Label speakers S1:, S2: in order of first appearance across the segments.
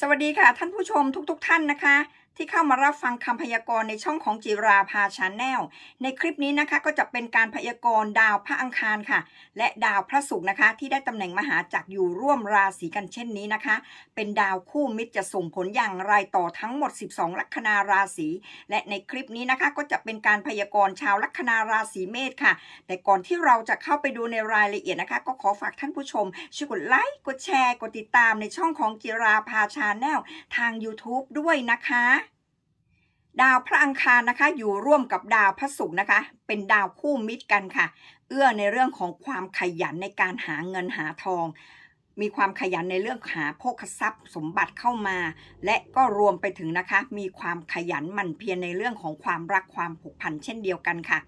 S1: สวัสดีค่ะท่านผู้ชมทุกๆทท่านนะคะ ที่เข้ามารับฟังคำพยากรณ์ในช่องของจิราภาชาแนลในคลิปนี้นะคะก็จะเป็นการพยากรณ์ดาวพระอังคารค่ะ และดาวพระศุกร์นะคะ ที่ได้ตำแหน่งมหาจักรอยู่ร่วมราศีกันเช่นนี้นะคะ เป็นดาวคู่มิตรจะส่งผลอย่างไรต่อทั้งหมด 12 ลัคนาราศีและในคลิปนี้นะคะก็จะเป็นการพยากรณ์ชาวลัคนาราศีเมษค่ะ แต่ก่อนที่เราจะเข้าไปดูในรายละเอียดนะคะ ก็ขอฝากท่านผู้ชมช่วยกดไลค์กดแชร์กดติดตามในช่องของจิราภาชาแนลทาง YouTube ด้วยนะคะ ดาวพระอังคารนะคะ อยู่ร่วมกับดาวพระศุกร์นะคะ เป็นดาวคู่มิตรกันค่ะ เอื้อในเรื่องของความขยันในการหาเงินหาทอง มีความขยันในเรื่องหาโภคทรัพย์สมบัติเข้ามา และก็รวมไปถึงนะคะ มีความขยันหมั่นเพียรในเรื่องของความรักความผูกพันเช่นเดียวกันค่ะ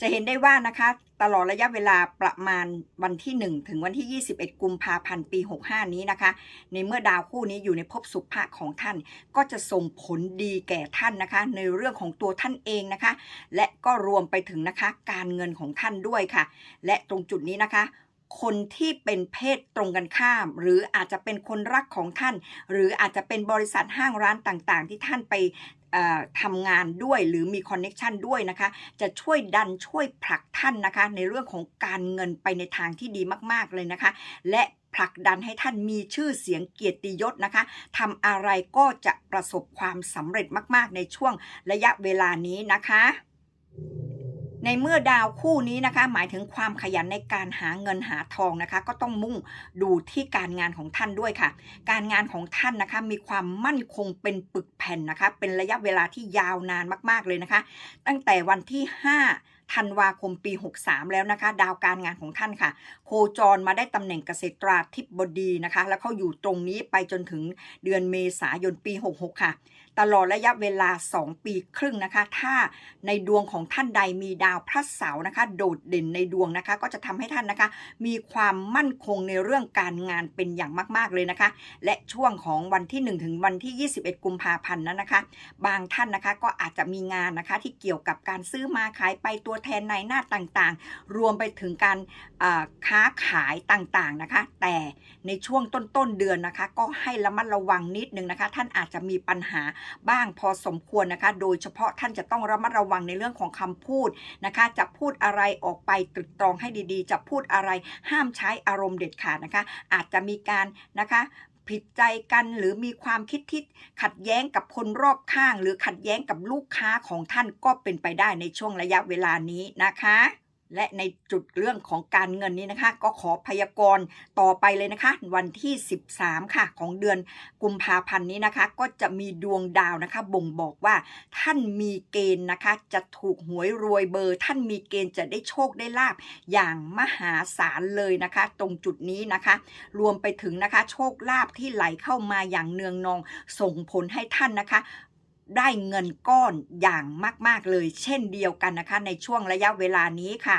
S1: จะเห็นได้ว่านะคะ ตลอดระยะเวลาประมาณวันที่ 1 ถึงวันที่ 21 กุมภาพันธ์ปี 65 นี้นะคะ ในเมื่อดาวคู่นี้อยู่ในภพสุภะของท่าน ก็จะส่งผลดีแก่ท่านนะคะ ในเรื่องของตัวท่านเองนะคะ และก็รวมไปถึงนะคะ การเงินของท่านด้วยค่ะ และตรงจุดนี้นะคะคนที่เป็นเพศตรงกันข้าม หรืออาจจะเป็นคนรักของท่าน หรืออาจจะเป็นบริษัทห้างร้านต่างๆ ที่ท่านไปทำงานด้วยหรือมีคอนเน็ชันด้วยนะคะ จะช่วยดันช่วยผลักท่านนะคะ ในเรื่องของการเงินไปในทางที่ดีมาก ๆ เลยนะคะ และผลักดันให้ท่านมีชื่อเสียงเกียรติยศนะคะทำอะไรก็จะประสบความสำเร็จมาก ๆ ในช่วงระยะเวลานี้นะคะ ในเมื่อดาวคู่นี้นะคะ หมายถึงความขยันในการหาเงินหาทองนะคะ ก็ต้องมุ่งดูที่การงานของท่านด้วยค่ะ การงานของท่านนะคะมีความมั่นคงเป็นปึกแผ่นนะคะ เป็นระยะเวลาที่ยาวนานมาก ๆเลยนะคะ ตั้งแต่วันที่ 5 ธันวาคมปี 63 แล้วนะคะ ดาวการงานของท่านค่ะ โคจรมาได้ตำแหน่งเกษตราธิบดีนะคะ แล้วเขาอยู่ตรงนี้ไปจนถึงเดือนเมษายนปี 66 ค่ะ ตลอดระยะเวลา 2 ปีครึ่งนะคะ ถ้าในดวงของท่านใดมีดาวพระเสาร์นะคะ โดดเด่นในดวงนะคะ ก็จะทำให้ท่านนะคะ มีความมั่นคงในเรื่องการงานเป็นอย่างมากๆเลยนะคะ และช่วงของวันที่ 1 ถึงวันที่ 21 กุมภาพันธ์นั้นนะคะ บางท่านนะคะก็อาจจะมีงานนะคะที่เกี่ยวกับการซื้อมาขายไปตัวแทนในหน้าต่างๆ รวมไปถึงการค้าขายต่างๆนะคะ แต่ในช่วงต้นๆเดือนนะคะ ก็ให้ระมัดระวังนิดนึงนะคะ ท่านอาจจะมีปัญหาบ้างพอสมควรนะคะ โดยเฉพาะท่านจะต้องระมัดระวังในเรื่องของคำพูดนะคะ จะพูดอะไรออกไปตรึกตรองให้ดีๆ จะพูดอะไรห้ามใช้อารมณ์เด็ดขาดนะคะ อาจจะมีการนะคะ ผิดใจกัน หรือมีความคิดที่ขัดแย้งกับคนรอบข้าง หรือขัดแย้งกับลูกค้าของท่านก็เป็นไปได้ในช่วงระยะเวลานี้นะคะ และในจุดเรื่องของการเงินนี้นะคะ ก็ขอพยากรณ์ต่อไปเลยนะคะ วันที่ 13 ค่ะ ของเดือนกุมภาพันธ์นี้นะคะ ก็จะมีดวงดาวนะคะ บ่งบอกว่า ท่านมีเกณฑ์นะคะ จะถูกหวยรวยเบอร์ ท่านมีเกณฑ์จะได้โชคได้ลาบอย่างมหาศาลเลยนะคะ ตรงจุดนี้นะคะ รวมไปถึงนะคะ โชคลาภที่ไหลเข้ามาอย่างเนืองนอง ส่งผลให้ท่านนะคะ ได้เงินก้อนอย่างมาก ๆ เลย เช่นเดียวกันนะคะ ในช่วงระยะเวลานี้ค่ะ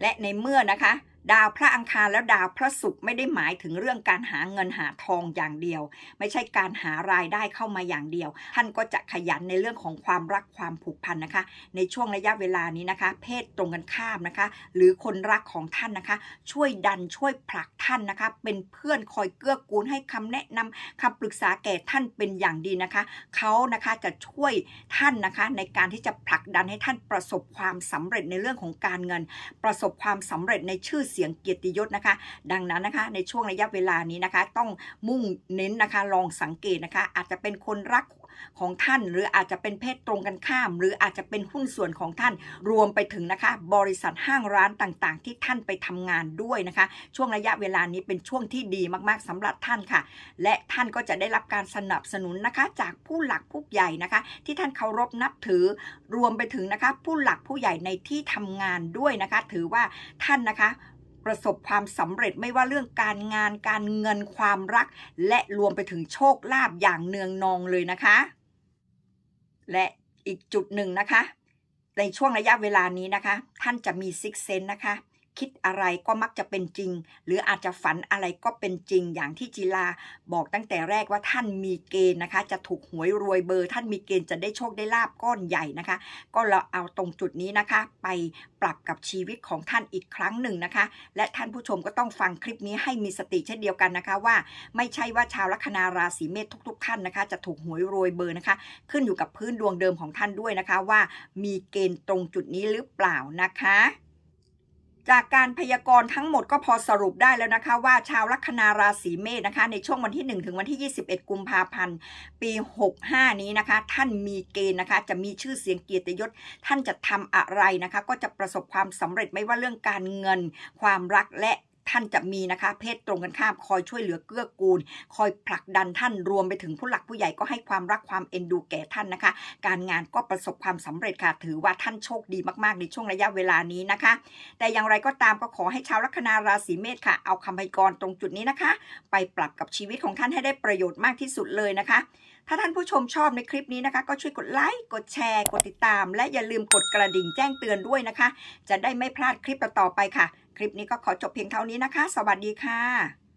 S1: และในเมื่อนะคะ ดาวพระอังคารแล้วดาวพระศุกร์ไม่ได้หมายถึงเรื่องการหาเงินหาทองอย่างเดียว ไม่ใช่การหารายได้เข้ามาอย่างเดียว ท่านก็จะขยันในเรื่องของความรักความผูกพันนะคะ ในช่วงระยะเวลานี้นะคะ เพศตรงกันข้ามนะคะ หรือคนรักของท่านนะคะ ช่วยดันช่วยผลักท่านนะคะ เป็นเพื่อนคอยเกื้อกูลให้คำแนะนำคำปรึกษาแก่ท่านเป็นอย่างดีนะคะเขานะคะจะช่วยท่านนะคะ ในการที่จะผลักดันให้ท่านประสบความสำเร็จในเรื่องของการเงิน ประสบความสำเร็จในชื่อเสียงเกียรติยศนะคะ ดังนั้นนะคะ ในช่วงระยะเวลานี้นะคะ ต้องมุ่งเน้นนะคะ ลองสังเกตนะคะ อาจจะเป็นคนรักของท่านหรืออาจจะเป็นเพศตรงกันข้าม หรืออาจจะเป็นหุ้นส่วนของท่านรวมไปถึงนะคะ บริษัทห้างร้านต่างๆ ที่ท่านไปทำงานด้วยนะคะ ช่วงระยะเวลานี้เป็นช่วงที่ดีมากๆสำหรับท่านค่ะ และท่านก็จะได้รับการสนับสนุนนะคะ จากผู้หลักผู้ใหญ่นะคะ ที่ท่านเคารพนับถือ รวมไปถึงนะคะ ผู้หลักผู้ใหญ่ในที่ทำงานด้วยนะคะ ถือว่าท่านนะคะ ประสบความสำเร็จไม่ว่าเรื่องการงานการเงินความรัก และรวมไปถึงโชคลาภอย่างเนืองนองเลยนะคะ และอีกจุดหนึ่งนะคะ ในช่วงระยะเวลานี้นะคะ ท่านจะมีซิกเซนนะคะ คิดอะไรก็มักจะเป็นจริง หรืออาจจะฝันอะไรก็เป็นจริง อย่างที่จีลาบอกตั้งแต่แรกว่าท่านมีเกณฑ์นะคะ จะถูกหวยรวยเบอร์ ท่านมีเกณฑ์จะได้โชคได้ลาบก้อนใหญ่นะคะ ก็เราเอาตรงจุดนี้นะคะ ไปปรับกับชีวิตของท่านอีกครั้งหนึ่งนะคะ และท่านผู้ชมก็ต้องฟังคลิปนี้ให้มีสติเช่นเดียวกันนะคะว่า ไม่ใช่ว่าชาวลัคนาราศีเมษทุก ๆ ท่านนะคะ จะถูกหวยรวยเบอร์นะคะ ขึ้นอยู่กับพื้นดวงเดิมของท่านด้วยนะคะว่ามีเกณฑ์ตรงจุดนี้หรือเปล่านะคะ จากการพยากรณ์ทั้งหมดก็พอสรุปได้แล้วนะคะ ว่าชาวลัคนาราศีเมษนะคะ ในช่วงวันที่ 1 ถึงวันที่ 21 กุมภาพันธ์ ปี 65 นี้นะคะ ท่านมีเกณฑ์นะคะ จะมีชื่อเสียงเกียรติยศ ท่านจะทำอะไรนะคะ ก็จะประสบความสำเร็จไม่ว่าเรื่องการเงิน ความรักและ ท่านจะมีนะคะ เพศตรงกันข้ามคอยช่วยเหลือเกื้อกูล คอยผลักดันท่านรวมไปถึงผู้หลักผู้ใหญ่ก็ให้ความรักความเอ็นดูแก่ท่านนะคะ การงานก็ประสบความสำเร็จค่ะ ถือว่าท่านโชคดีมากๆ ในช่วงระยะเวลานี้นะคะ แต่อย่างไรก็ตามก็ขอให้ชาวลัคนาราศีเมษค่ะ เอาคำพยากรณ์ตรงจุดนี้นะคะ ไปปรับกับชีวิตของท่านให้ได้ประโยชน์มากที่สุดเลยนะคะ ถ้าท่านผู้ชมชอบในคลิปนี้นะคะ ก็ช่วยกดไลค์ กดแชร์ กดติดตาม และอย่าลืมกดกระดิ่งแจ้งเตือนด้วยนะคะ จะได้ไม่พลาดคลิปต่อๆไปค่ะ คลิปนี้ก็ขอจบเพียงเท่านี้นะคะ สวัสดีค่ะ